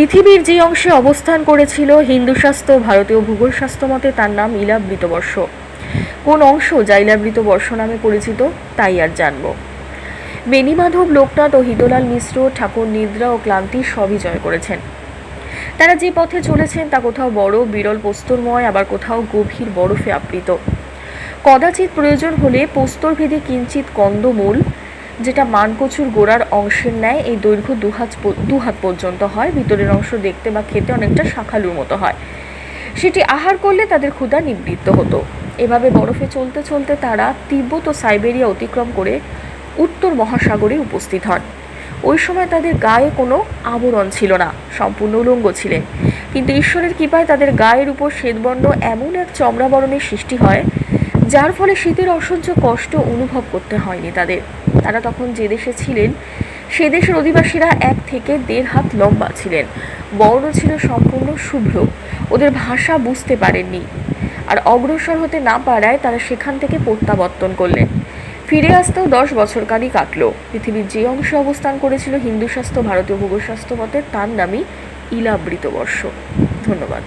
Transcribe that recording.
পৃথিবীর যে অংশে অবস্থান করেছিল হিন্দু শাস্ত্র, ভারতীয় ভূগোল শাস্ত্র মতে তার নাম ইলাবৃতবর্ষ। কোন অংশ যা ইলাবৃতবর্ষ নামে পরিচিত, তাই আর জানব। বেণীমাধব, লোকনাথ ও হিতলাল মিশ্র ঠাকুর নিদ্রা ও ক্লান্তি সবই জয় করেছেন। তারা যে পথে চলেছেন তা কোথাও বড়, বিরল, প্রস্তরময়, আবার কোথাও গভীর বরফে আবৃত। কদাচিৎ প্রয়োজন হলে প্রস্তরভেদে কিঞ্চিত কন্দমূল যেটা মানকচুর গোড়ার অংশের ন্যায় এই দৈর্ঘ্য দুহাত দুহাত পর্যন্ত হয়, ভিতরের অংশ দেখতে বা খেতে অনেকটা শাখালুর মতো হয়। সেটি আহার করলে তাদের ক্ষুধা নিবৃত্ত হতো। এভাবে বরফে চলতে চলতে তারা তিব্বত ও সাইবেরিয়া অতিক্রম করে উত্তর মহাসাগরে উপস্থিত হন। ওই সময় তাদের গায়ে কোনো আবরণ ছিল না, সম্পূর্ণ উলঙ্গ ছিলেন। কিন্তু ঈশ্বরের কৃপায় তাদের গায়ের উপর শ্বেতবর্ণ এমন এক চমড়াবরণের সৃষ্টি হয় যার ফলে শীতের অসহ্য কষ্ট অনুভব করতে হয়নি তাদের। তারা তখন যে দেশে ছিলেন, সে দেশের অধিবাসীরা এক থেকে দেড় হাত লম্বা ছিলেন। বর্ণ ছিল সম্পূর্ণ শুভ্র, ওদের ভাষা বুঝতে পারেননি। আর অগ্রসর হতে না পারায় তারা সেখান থেকে প্রত্যাবর্তন করলেন। ফিরে আসতেও দশ বছরকালই কাটল। পৃথিবীর যে অংশে অবস্থান করেছিল হিন্দু ভারতীয় ভূগোল শাস্ত্র মতে, তার নামই ইলাবৃত বর্ষ ধন্যবাদ।